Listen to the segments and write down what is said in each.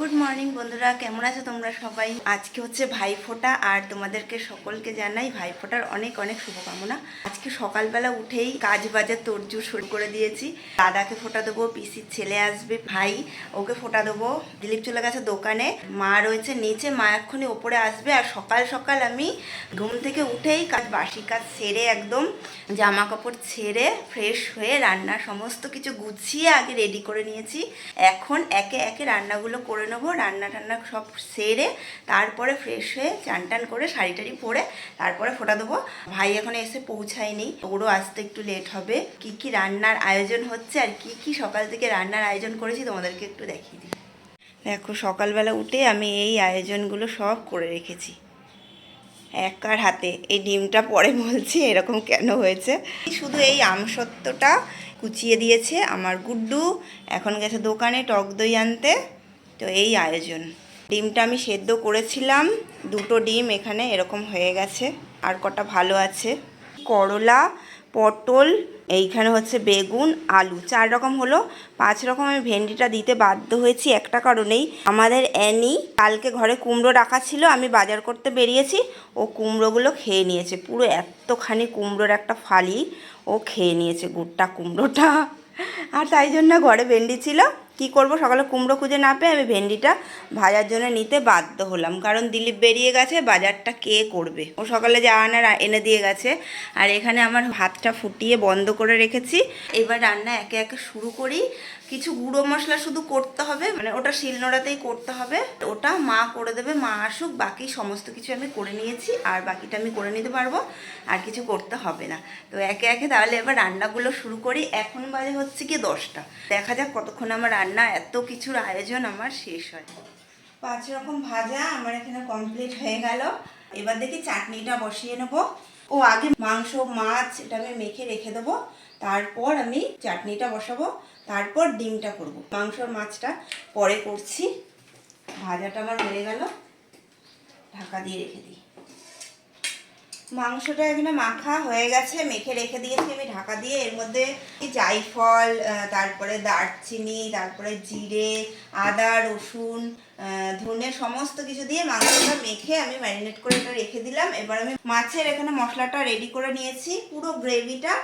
Good morning বন্ধুরা। কেমন আছো তোমরা সবাই? আজকে হচ্ছে ভাইফোঁটা, আর তোমাদেরকে সকলকে জানাই ভাইফোঁটার অনেক অনেক শুভকামনা। আজকে সকালবেলা উঠেই কাজ বাজার তোড়জোড় শুরু করে দিয়েছি। দাদাকে ফোঁটা দেবো, পিসির ছেলে আসবে, ভাই, ওকে ফোঁটা দেবো। দিলীপ চলে গেছে দোকানে, মা রয়েছে নিচে, মা এক্ষুনি ওপরে আসবে। আর সকাল সকাল আমি ঘুম থেকে উঠেই কাজ, বাসি কাজ সেরে একদম জামা কাপড় ছেড়ে ফ্রেশ হয়ে রান্নার সমস্ত কিছু গুছিয়ে আগে রেডি করে নিয়েছি। এখন একে একে রান্নাগুলো করে নেব, রান্না টান্না সব সেরে তারপরে ফ্রেশ হয়ে চান টান করে শাড়ি টাড়ি পরে তারপরে ফোটা দেবো। ভাই এখন এসে পৌঁছায়নি, ওরও আসতে একটু লেট হবে। কি কি রান্নার আয়োজন হচ্ছে আর কি কি সকাল থেকে রান্নার আয়োজন করেছি তোমাদেরকে একটু দেখিয়ে দিই। দেখো, সকালবেলা উঠে আমি এই আয়োজনগুলো সব করে রেখেছি। একার হাতে, এই ডিমটা পরে বলছি এরকম কেন হয়েছে? শুধু এই আমসত্ত্বটা কুচিয়ে দিয়েছে আমার গুড্ডু। এখন গেছে দোকানে টক দই আনতে। তো এই আয়োজন। ডিমটা আমি সেদ্ধ করেছিলাম। দুটো ডিম এখানে এরকম হয়ে গেছে। আর কটা ভালো আছে। করলা, পটল, এইখানে হচ্ছে বেগুন, আলু। চার রকম হলো। পাঁচ রকম আমি ভেন্ডিটা দিতে বাধ্য হয়েছি একটা কারণেই। আমাদের অ্যানি কালকে ঘরে কুমড়ো রাখা ছিল। আমি বাজার করতে বেরিয়েছি। ও কুমড়োগুলো খেয়ে নিয়েছে। পুরো এতখানি কুমড়োর একটা ফালি ও খেয়ে নিয়েছে। গুড়টা কুমড়োটা। আর তাই জন্য ঘরে ভেন্ডি ছিল। কি করব? সকালে কুমড়ো খুঁজে না পেয়ে আমি ভেন্ডিটা ভাজার জন্য নিতে বাধ্য হলাম। কারণ দিলীপ বেরিয়ে গেছে, বাজারটা কে করবে? ও সকালে যা আনার এনে দিয়ে গেছে। আর এখানে আমার ভাতটা ফুটিয়ে বন্ধ করে রেখেছি। এবার রান্না একে একে শুরু করি। কিছু গুঁড়ো মশলা শুধু করতে হবে মানে ওটা শিলনোড়াতেই করতে হবে। ওটা মা করে দেবে, মা আসুক, বাকি সমস্ত কিছু আমি করে নিয়েছি, আর বাকিটা আমি করে নিতে পারব, আর কিছু করতে হবে না। তো একে একে তাহলে এবার রান্নাগুলো শুরু করি। এখন বাজে হচ্ছে কি দশটা। দেখা যাক কতক্ষণ আমার রান্না এত কিছুর আয়োজন আমার শেষ হয়। পাঁচ রকম ভাজা আমার এখানে কমপ্লিট হয়ে গেল। এবার দেখি চাটনিটা বসিয়ে নেব। ও, আগে মাংস, মাছ এটা আমি মেখে রেখে দেবো। তারপর আমি চাটনিটা বসাবো। তারপর ডিমটা করব। মাংসর মাছটা পরে করছি। ভাজাটা আমার হয়ে গেল। ঢাকা দিয়ে রেখে দিই। মাংসটা এখানে মাখা হয়ে গেছে, মেখে রেখে দিয়েছি আমি ঢাকা দিয়ে। এর মধ্যে জাইফল তারপরে দারচিনি, তারপরে জিরে, আদা, রসুন ধনে সমস্ত কিছু দিয়ে মাংসটা মেখে আমি ম্যারিনেট করে এটা রেখে দিলাম। এবার আমি মাছের এখানে মশলাটা রেডি করে নিয়েছি। পুরো গ্রেভিটা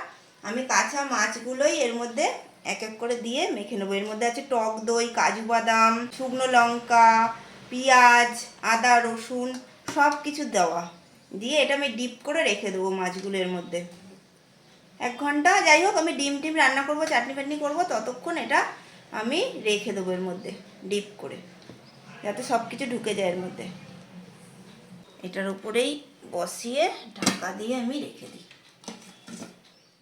আমি কাঁচা মাছগুলোই এর মধ্যে এক এক করে দিয়ে মেখে নেব। এর মধ্যে আছে টক দই, কাজু বাদাম, শুকনো লঙ্কা, পেঁয়াজ, আদা, রসুন সব কিছু দেওয়া। দিয়ে এটা আমি ডিপ করে রেখে দেবো মাছগুলোর মধ্যে। এক ঘণ্টা, যাই হোক, আমি ডিম টিম রান্না করব, চাটনি ফাটনি করব, ততক্ষণ এটা আমি রেখে দেবো এর মধ্যে, ডিপ করে, যাতে সব কিছু ঢুকে যায় এর মধ্যে। এটার উপরেই বসিয়ে ঢাকা দিয়ে আমি রেখে দিই।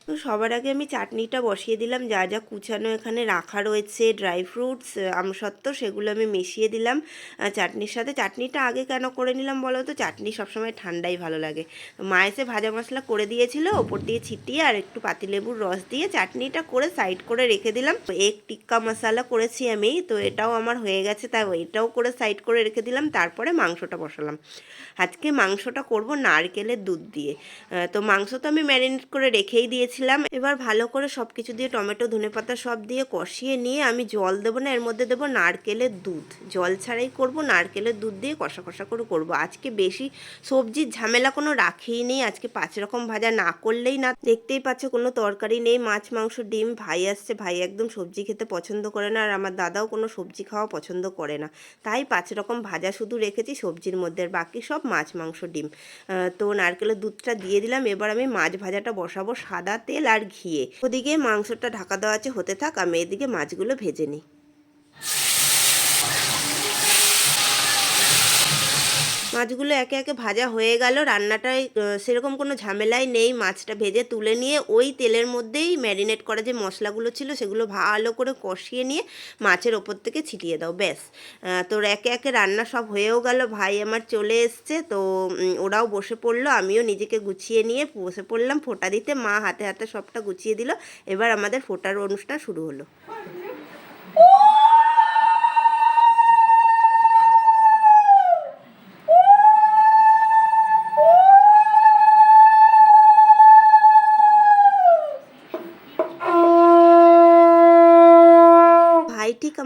তো সবার আগে আমি চাটনিটা বসিয়ে দিলাম, যা যা কুচানো এখানে রাখা রয়েছে ড্রাই ফ্রুটস আমসত্ত্ব সেগুলো আমি মিশিয়ে দিলাম। চাটনির সাথে, চাটনিটা আগে কেন করে নিলাম বলো তো? চাটনি সবসময় ঠান্ডাই ভালো লাগে। মা এসে ভাজা মশলা করে দিয়েছিল, ওপর দিয়ে ছিটিয়ে আর একটু পাতিলেবুর রস দিয়ে চাটনিটা করে সাইড করে রেখে দিলাম। এক টিক্কা মশলা করেছি আমি, তো এটাও আমার হয়ে গেছে তাই এটাও করে সাইড করে রেখে দিলাম, তারপরে মাংসটা বসালাম। আজকে মাংসটা করব নারকেলের দুধ দিয়ে। তো মাংস তো আমি ম্যারিনেট করে রেখেই দিয়েছিলাম এবার ভালো করে সব কিছু দিয়ে টমেটো, ধনেপাতা সব দিয়ে কষিয়ে নিয়ে আমি জল দেবো না, এর মধ্যে দেবো নারকেলের দুধ। জল ছাড়াই করব, নারকেলের দুধ দিয়ে কষা কষা করে করব। আজকে বেশি সবজির ঝামেলা কোনো রাখেই নেই। আজকে পাঁচ রকম ভাজা না করলেই না। দেখতেই পাচ্ছে কোনো তরকারি নেই, মাছ, মাংস, ডিম, ভাই আসছে। ভাই একদম সবজি খেতে পছন্দ করে না, আর আমার দাদাও কোনো সবজি খাওয়া পছন্দ করে না। তাই পাঁচ রকম ভাজা শুধু রেখেছি সবজির মধ্যে বাকি সব মাছ, মাংস, ডিম। তো নারকেলের দুধটা দিয়ে দিলাম। এবার আমি মাছ ভাজাটা বসাবো সাদা তেল আর ঘিয়ে। ওদিকে মাংসটা ঢাকা দেওয়া আছে, হতে থাক আমি এদিকে মাছগুলো ভেজে নিই। মাছগুলো একে একে ভাজা হয়ে গেল। রান্নাটায় সেরকম কোনো ঝামেলাই নেই। মাছটা ভেজে তুলে নিয়ে ওই তেলের মধ্যেই ম্যারিনেট করা যে মশলাগুলো ছিল সেগুলো ভালো করে কষিয়ে নিয়ে মাছের ওপর থেকে ছিটিয়ে দাও, ব্যাস। তোর একে একে রান্না সব হয়েও গেল। ভাই আমার চলে এসছে, তো ওরাও বসে পড়ল, আমিও নিজেকে গুছিয়ে নিয়ে বসে পড়লাম। ফোঁটা দিতে মা হাতে হাতে সবটা গুছিয়ে দিল। এবার আমাদের ফোটার অনুষ্ঠান শুরু হলো।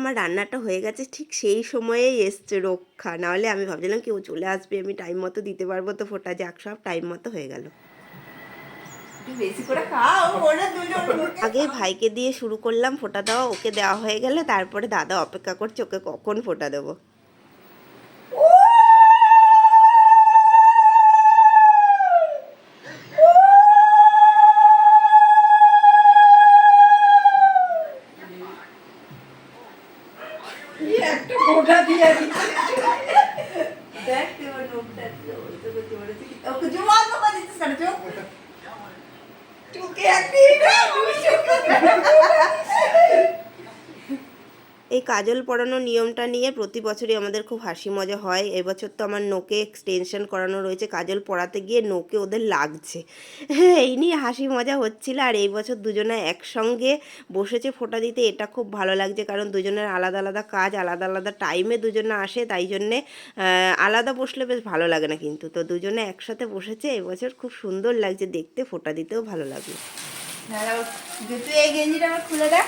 আমার রান্নাটা হয়ে গেছে ঠিক সেই সময়েই এসছে রক্ষা। নাহলে আমি ভাবছিলাম কেউ চলে আসবে আমি টাইম মতো দিতে পারব তো ফোটা যাক সব টাইম মতো হয়ে গেল। আগে ভাইকে দিয়ে শুরু করলাম ফোটা দেওয়া ওকে দেওয়া হয়ে গেলে তারপরে দাদা অপেক্ষা করছে ওকে কখন ফোটা দেবো। চোখে একটি না দুই চোখে এই কাজল পরানোর নিয়মটা নিয়ে প্রতি বছরই আমাদের খুব হাসি মজা হয়। এবছর তো আমার নোকে এক্সটেনশন করানো রয়েছে। কাজল পরাতে গিয়ে নোকে ওদের লাগছে। এই নিয়ে হাসি মজা হচ্ছিল আর এই বছর দুজনে একসঙ্গে বসেছে ফোঁটা দিতে। এটা খুব ভালো লাগছে কারণ দুজনের আলাদা আলাদা কাজ, আলাদা আলাদা টাইমে দুজনে আসে। তাই জন্যে আলাদা বসলে বেশ ভালো লাগে না কিন্তু। তো দুজনে একসাথে বসেছে। এবছর খুব সুন্দর লাগছে। দেখতে ফোঁটা দিতেও ভালো লাগল। গেঞ্জিটা আমার খুলে দেখ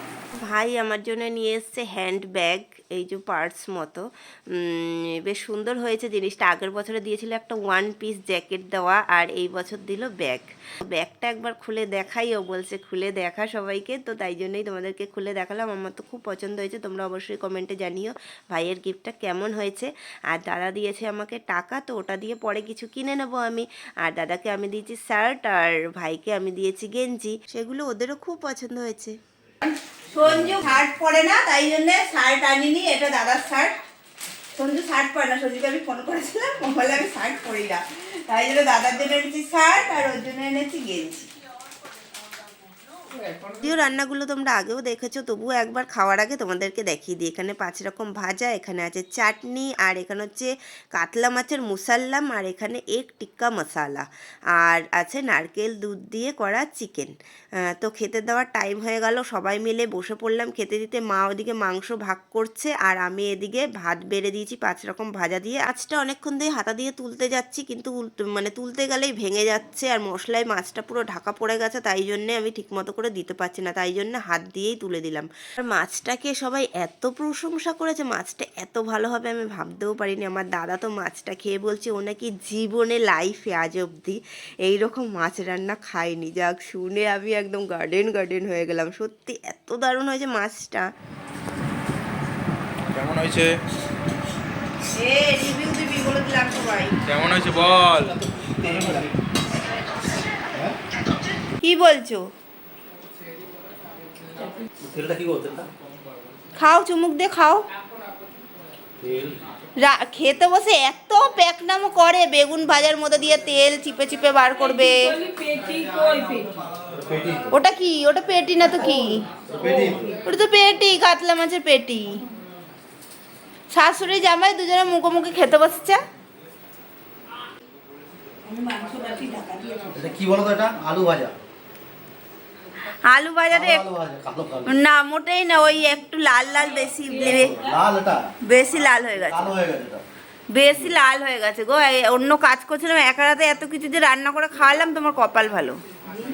ভাই আমার জন্য নিয়ে এসছে হ্যান্ড ব্যাগ এই যে পার্টস মতো। বেশ সুন্দর হয়েছে জিনিসটা। আগের বছরে দিয়েছিল একটা ওয়ান পিস জ্যাকেট দেওয়া, আর এই বছর দিল ব্যাগ ব্যাগটা একবার খুলে দেখাই, ও বলছে খুলে দেখা সবাইকে, তো তাই জন্যই তোমাদেরকে খুলে দেখালাম। আমার তো খুব পছন্দ হয়েছে, তোমরা অবশ্যই কমেন্টে জানিও ভাইয়ের গিফটটা কেমন হয়েছে। আর দাদা দিয়েছে আমাকে টাকা, তো ওটা দিয়ে পরে কিছু কিনে নেব আমি। আর দাদাকে আমি দিয়েছি শার্ট আর ভাইকে আমি দিয়েছি গেঞ্জি। সেগুলো ওদেরও খুব পছন্দ হয়েছে। সঞ্জু শার্ট পরে না, তাই জন্য শার্ট আনিনি, এটা দাদার শার্ট। সঞ্জু শার্ট পরে না, সঞ্জুকে আমি ফোন করেছিলাম বলে আমি শার্ট পরি না। তাই জন্য দাদার জন্য এনেছি শার্ট, আর ওর জন্য এনেছি গেঞ্জি। যদিও রান্নাগুলো তোমরা আগেও দেখেছ, তবুও একবার খাওয়ার আগে তোমাদেরকে দেখিয়ে দিই। এখানে পাঁচ রকম ভাজা, এখানে আছে চাটনি, আর এখানে হচ্ছে কাতলা মাছের মুসাল্লাম, আর এখানে এক টিক্কা মশালা। আর আছে নারকেল দুধ দিয়ে করা চিকেন। তো খেতে দেওয়ার টাইম হয়ে গেল, সবাই মিলে বসে পড়লাম। খেতে দিতে মা ওদিকে মাংস ভাগ করছে, আর আমি এদিকে ভাত বেড়ে দিয়েছি পাঁচ রকম ভাজা দিয়ে। আজটা অনেকক্ষণ দিয়ে হাতা দিয়ে তুলতে যাচ্ছি, কিন্তু মানে তুলতে গেলেই ভেঙে যাচ্ছে, আর মশলায় মাছটা পুরো ঢাকা পড়ে গেছে, তাই জন্যে আমি ঠিকমতো করে দিতে পারছি না তাই জন্য হাত দিয়েই তুলে দিলাম। আর মাছটাকে সবাই এত প্রশংসা করেছে মাছটা এত ভালো হবে আমি ভাবতেও পারিনি। আমার দাদা তো মাছটা খেয়ে বলছে ও নাকি জীবনে লাইফে আজ অবধি এইরকম মাছ রান্না খায়নি। যাক শুনে আমি একদম গার্ডেন গার্ডেন হয়ে গেলাম। সত্যি এত দারুণ হয়েছে মাছটা। কেমন হয়েছে? এ রিভিউ দিবি বলে দিলাম সবাই। কেমন হয়েছে বল? কি বলছো? তেলটা কি করতে খাও চুমুক দিয়ে খাও। রা- খেতে বসে এত প্যাকনামো করে বেগুন ভাজার মধ্যে দিয়ে তেল চিপে চিপে বার করবে। ওটা কি? ওটা পেটি না তো কি? ওটা তো পেটি কাতলা মাছের পেটি। শাশুড়ি জামাই দুজনে মুখোমুখি খেতে বসছে। কি বলো এটা? আলু ভাজা। আলু বাজারে না মোটেই না ওই একটু লাল লাল বেশি বেশি লাল হয়ে গেছে। বেশি লাল হয়ে গেছে গো অন্য কাজ করছিলাম একা রাতে এত কিছু যে রান্না করে খাওয়ালাম তোমার কপাল ভালো।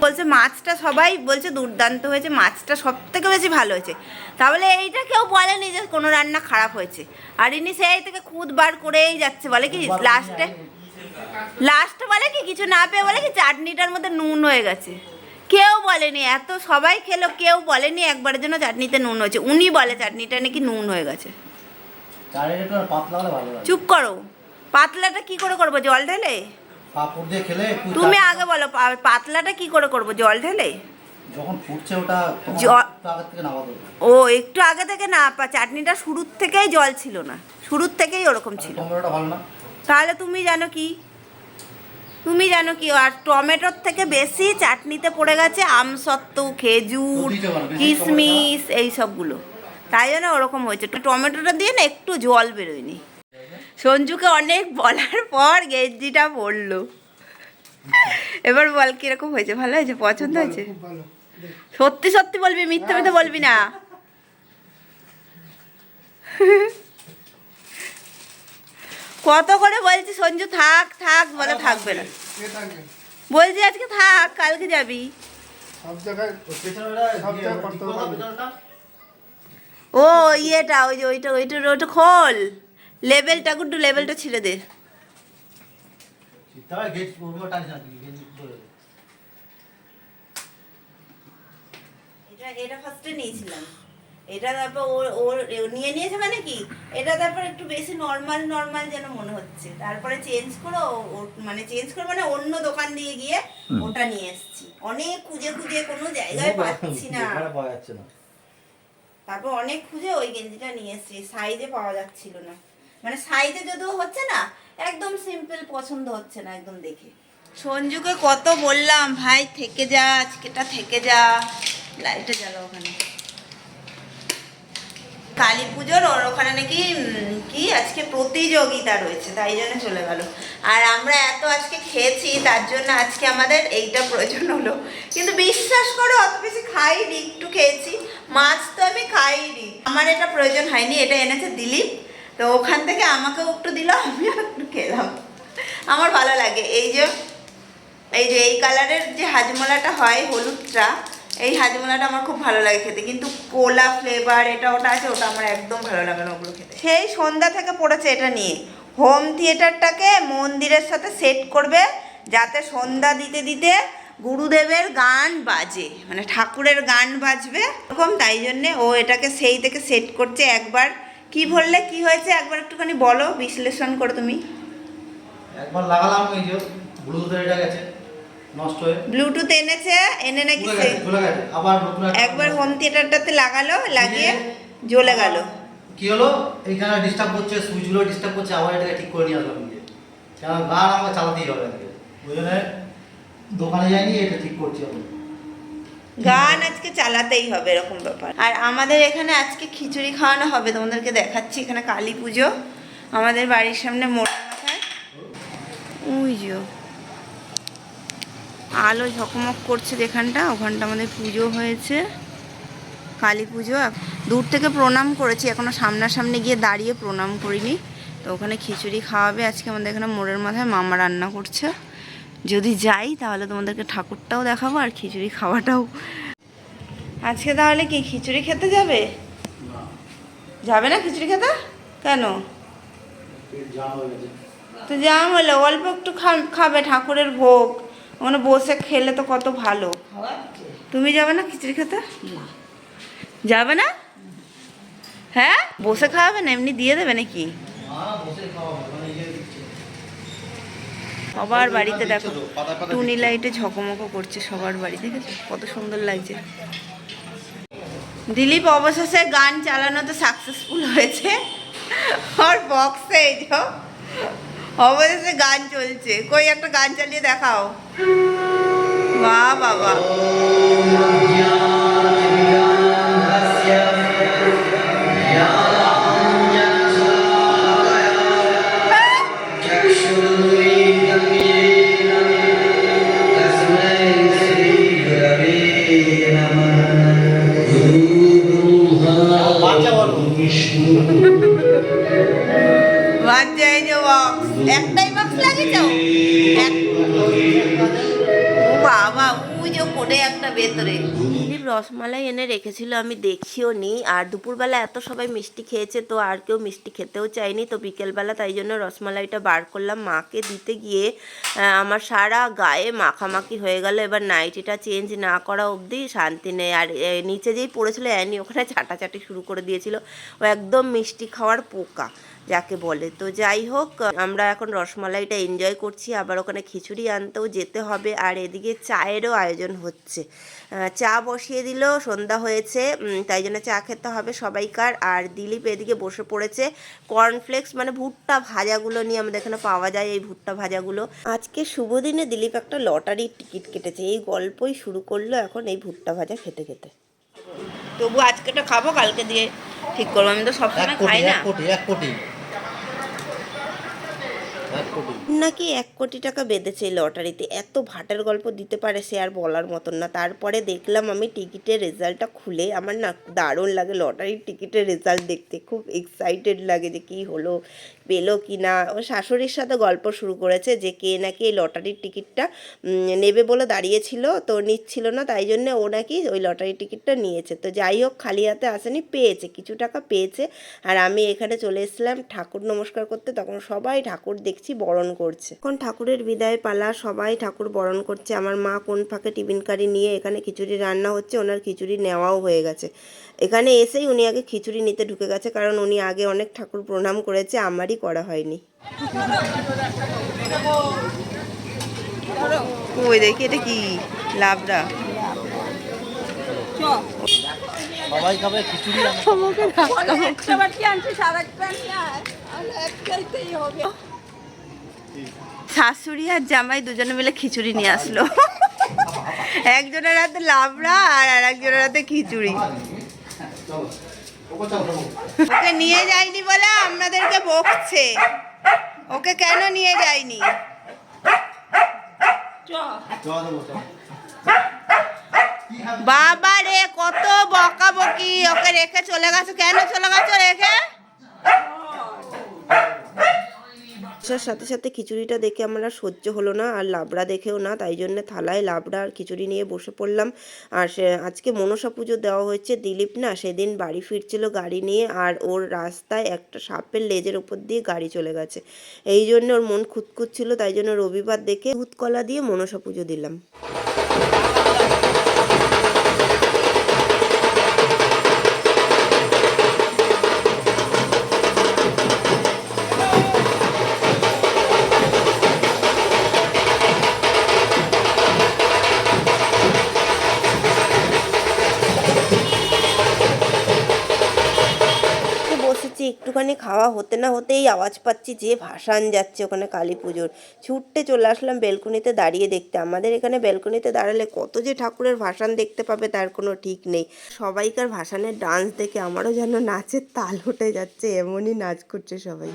বলছে মাছটা সবাই বলছে দুর্দান্ত হয়েছে মাছটা সব থেকে বেশি ভালো হয়েছে। তাহলে এইটা কেউ বলেনি যে কোনো রান্না খারাপ হয়েছে। আর ইনি সেই থেকে খুদ বার করেই যাচ্ছে বলে কি লাস্টে লাস্টে বলে কি কিছু না পেয়ে বলে কি চাটনিটার মধ্যে নুন হয়ে গেছে। কেউ বলেনি এত সবাই খেলো কেউ বলেনি একবারের জন্য চাটনিতে নুন হয়েছে। উনি বলে চাটনিটা নাকি নুন হয়ে গেছে। চুপ করো। পাতলাটা কি করে করব জল ঢেলে? তুমি আগে বলো পাতলাটা কি করে করব জল ঢেলে? যখন ফুটছে ওটা ও একটু আগে থেকে না পা- চাটনিটা শুরুর থেকেই জল ছিল না। শুরুর থেকেই ওরকম ছিল। তাহলে তুমি জানো কি? তুমি জানো কি আর টমেটোর থেকে বেশি চাটনিতে পড়ে গেছে আমসত্ত্ব খেজুর কিশমিশ এই সবগুলো। তাই জন্য ওরকম হয়েছে। টমেটোটা দিয়ে না একটু জল বেরোয়নি। সঞ্জুকে অনেক বলার পর গেঞ্জিটা পড়ল এবার বল কীরকম হয়েছে? ভালো হয়েছে? পছন্দ হয়েছে? সত্যি সত্যি বলবি মিথ্যে মিথ্যে বলবি না। কত করে বলছি সঞ্জু থাক থাক বলে থাকবে না। বলছি আজকে থাক কালকে যাবি। ও ইয়েটা ওই যে ওইটা ওইটা ওইটা খোল। লেবেলটা গুড্ডু লেবেলটা ছিঁড়ে দে। এটা এটা ফার্স্টে নিয়েছিলাম। এটা তারপর ওর ওর ও নিয়ে নিয়েছে মানে কি? এটা তারপর একটু বেশি নর্মাল নর্মাল যেন মনে হচ্ছে। তারপরে চেঞ্জ করে মানে চেঞ্জ করে মানে অন্য দোকান দিয়ে গিয়ে ওটা নিয়ে এসেছি। অনেক খুঁজে খুঁজে কোনো জায়গায় পাচ্ছি না। তারপর অনেক খুঁজে ওই গেঞ্জিটা নিয়ে এসেছি। সাইজে পাওয়া যাচ্ছিল না। মানে সাইজে যদিও হচ্ছে না একদম সিম্পল পছন্দ হচ্ছে না একদম দেখে। সঞ্জুকে কত বললাম ভাই থেকে যা আজকেটা থেকে যা। লাইটে জ্বালো ওখানে। কালী পুজোর, ওর ওখানে নাকি কি আজকে প্রতিযোগিতা রয়েছে, তাই জন্য চলে গেল। আর আমরা এত আজকে খেয়েছি, তার জন্য আজকে আমাদের এইটা প্রয়োজন হলো। কিন্তু বিশ্বাস করো, অত বেশি খাইনি, একটু খেয়েছি। মাছ তো আমি খাইনি। আমার এটা প্রয়োজন হয়নি, এটা এনেছে দিলীপ। তো ওখান থেকে আমাকেও একটু দিল, আমিও একটু খেলাম। আমার ভালো লাগে। এই যে এই যে, এই কালারের যে হাজমোলাটা হয় হলুদটা এই হাজমোলাটা আমার খুব ভালো লাগে খেতে কিন্তু কোলা ফ্লেভার এটা ওটা আছে ওটা আমার একদম ভালো লাগে না ওগুলো খেতে। সেই সন্ধ্যা থেকে পড়েছে এটা নিয়ে। হোম থিয়েটারটাকে মন্দিরের সাথে সেট করবে যাতে সন্ধ্যা দিতে দিতে গুরুদেবের গান বাজে মানে ঠাকুরের গান বাজবে। এরকম তাই জন্যে ও এটাকে সেই থেকে সেট করছে একবার। কি বললে কি হয়েছে? একবার একটুখানি বলো বিশ্লেষণ করো তুমি। একবার লাগালাম এই যে গেছে। নষ্ট হয়ে ব্লুটুথ এনেছে এনে নাকি আবার নতুন একবার হোম থিয়েটারটাতে লাগালো লাগিয়ে জ্বলে গেল। কি হলো? ডিস্টার্ব করছে সুইচগুলো ডিস্টার্ব করছে আবার এটাকে ঠিক করে নিয়ে আসলাম নিজে। কেন? গান আমাকে চালাতেই হবে আজকে। ওই জন্য দোকানে যাইনি এটা ঠিক করছি এখন গান আজকে চালাতেই হবে এরকম ব্যাপার। আর আমাদের এখানে আজকে খিচুড়ি খাওয়ানো হবে তোমাদেরকে দেখাচ্ছি এখানে কালী পুজো। আমাদের বাড়ির সামনে মোড় মাথায়। আলো ঝকমক করছে যেখানটা ওখানটা আমাদের পুজো হয়েছে। কালী পুজো দূর থেকে প্রণাম করেছি এখনও সামনাসামনি গিয়ে দাঁড়িয়ে প্রণাম করিনি। তো ওখানে খিচুড়ি খাওয়াবে আজকে আমাদের এখানে মোড়ের মাথায় মামা রান্না করছে। যদি যাই তাহলে তোমাদেরকে ঠাকুরটাও দেখাবো আর খিচুড়ি খাওয়াটাও। আজকে তাহলে কি খিচুড়ি খেতে যাবে? যাবে না খিচুড়ি খেতে? কেন? তো জাম হলে অল্প একটু খাবে ঠাকুরের ভোগ। ওখানে বসে খেলে তো কত ভালো। তুমি যাবে না খিচুড়ি খেতে? যাবে না? হ্যাঁ? বসে খাওয়াবে না? এমনি দিয়ে দেবে নাকি। সবার বাড়িতে দেখো টুনি লাইটে ঝকমকো করছে সবার বাড়ি দেখেছ? কত সুন্দর লাগছে। দিলীপ অবশেষে গান চালানো তো সাকসেসফুল হয়েছে। আর বক্সে এই অবশেষে গান চলছে। কই একটা গান চালিয়ে দেখাও। মা বাবা। রেখেছিল আমি দেখিও নি। আর দুপুরবেলা এত সবাই মিষ্টি খেয়েছে তো আর কেউ মিষ্টি খেতেও চায়নি। তো বিকেলবেলা তাই জন্য রসমালাইটা বার করলাম। মাকে দিতে গিয়ে আমার সারা গায়ে মাখামাখি হয়ে গেল। এবার নাইটিটা চেঞ্জ না করা অবধি শান্তি নেই। আর নিচে যেই পড়েছিল অ্যানি, ওখানে চাটাচাটি শুরু করে দিয়েছিল। ও একদম মিষ্টি খাওয়ার পোকা। যাকে বলে। তো যাই হোক আমরা এখন রসমালাইটা এনজয় করছি। আবার ওখানে খিচুড়ি আনতেও যেতে হবে। আর এদিকে চায়েরও আয়োজন হচ্ছে। চা বসিয়ে দিল সন্ধ্যা হয়েছে। তাই জন্য চা খেতে হবে সবাইকার। আর দিলীপ এদিকে বসে পড়েছে। কর্নফ্লেক্স মানে ভুট্টা ভাজাগুলো নিয়ে আমাদের এখানে পাওয়া যায় এই ভুট্টা ভাজাগুলো। আজকে শুভ দিনে দিলীপ একটা লটারির টিকিট কেটেছে। এই গল্পই শুরু করল এখন এই ভুট্টা ভাজা খেতে খেতে। তবু আজকেটা খাব কালকে দিয়ে ঠিক করব। আমি তো সবসময় খাই না। এক এক কোটি এক কোটি। নাকি এক কোটি টাকা বেঁধেছে লটারিতে? এত ভাটার গল্প দিতে পারে সে আর বলার মতন না। তারপরে দেখলাম আমি টিকিটের রেজাল্টটা খুলে আমার না দারুণ লাগে লটারির টিকিটের রেজাল্ট দেখতে। খুব এক্সাইটেড লাগে যে কী হলো পেল কি না? ও শাশুড়ির সাথে গল্প শুরু করেছে যে কে নাকি এই লটারির টিকিটটা নেবে বলে দাঁড়িয়েছিল, তো নিচ্ছিল না, তাই জন্য ও নাকি ওই লটারির টিকিটটা নিয়েছে। তো যাই হোক, খালি হাতে আসেনি, পেয়েছে, কিছু টাকা পেয়েছে। আর আমি এখানে চলে এসেছিলাম ঠাকুর নমস্কার করতে, তখন সবাই ঠাকুর দেখছি, বরণ করছে। এখন ঠাকুরের বিদায় পালা, সবাই ঠাকুর বরণ করছে। আমার মা কোন ফাঁকে টিফিন কারি নিয়ে এখানে খিচুড়ি রান্না হচ্ছে, ওনার খিচুড়ি নেওয়াও হয়ে গেছে। এখানে এসেই উনি আগে খিচুড়ি নিতে ঢুকে গেছে, কারণ উনি আগে অনেক ঠাকুর প্রণাম করেছে, আমারই করা হয়নি। ওই দেখি এটা কি? লাবড়া। সবাই খাবে খিচুড়ি। শাশুড়ি আর জামাই দুজনে মিলে খিচুড়ি নিয়ে আসলো। একজনের হাতে লাবড়া আর আর একজনের হাতে খিচুড়ি। ওকে নিয়ে যায়নি বলে আপনাদেরকে বকছে। ওকে কেন নিয়ে যায়নি? বাবা রে, কত বকাবকি। ওকে রেখে চলে গেছে। কেন চলে গেছে রেখে? আসার সাথে সাথে খিচুড়িটা দেখে আমার আর সহ্য হলো না, আর লাবড়া দেখেও না, তাই জন্য থালায় লাবড়া আর খিচুড়ি নিয়ে বসে পড়লাম। আর আজকে মনসা পুজো দেওয়া হয়েছে দিলীপ না, সেদিন বাড়ি ফিরছিল গাড়ি নিয়ে, আর ওর রাস্তায় একটা সাপের লেজের উপর দিয়ে গাড়ি চলে গেছে। এই জন্য ওর মন খুঁতখুত ছিল, তাই জন্য রবিবার দেখে দুধ কলা দিয়ে মনসা পুজো দিলাম। একটুখানি খাওয়া হতে না হতেই আওয়াজ পাচ্ছি যে ভাসান যাচ্ছে ওখানে কালী পুজোর। ছুটতে চলে আসলাম বেলকনিতে দাঁড়িয়ে দেখতে। আমাদের এখানে বেলকনিতে দাঁড়ালে কত যে ঠাকুরের ভাসান দেখতে পাবে তার কোনো ঠিক নেই। সবাইকার ভাসানের ডান্স দেখে আমারও যেন নাচের তাল উঠে যাচ্ছে, এমনই নাচ করছে সবাই।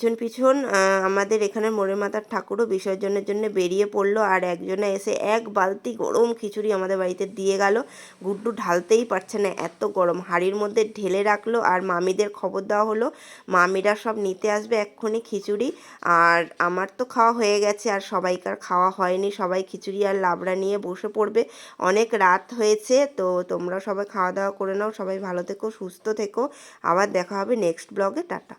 পিছন পিছন আমাদের এখানে মোড়ের মাথার ঠাকুরও বিসর্জনের জন্য বেরিয়ে পড়ল আর একজনে এসে এক বালতি গরম খিচুড়ি আমাদের বাড়িতে দিয়ে গেল। গুড্ডু ঢালতেই পারছে না, এত গরম। হাঁড়ির মধ্যে ঢেলে রাখল আর মামিদের খবর দেওয়া হলো, মামিরা সব নিতে আসবে এক্ষুনি খিচুড়ি। আর আমার তো খাওয়া হয়ে গেছে, আর সবাইকার খাওয়া হয়নি। সবাই খিচুড়ি আর লাবড়া নিয়ে বসে পড়বে। অনেক রাত হয়েছে, তো তোমরা সবাই খাওয়া দাওয়া করে নাও। সবাই ভালো থেকো, সুস্থ থেকো। আবার দেখা হবে নেক্সট ব্লগে। টাটা।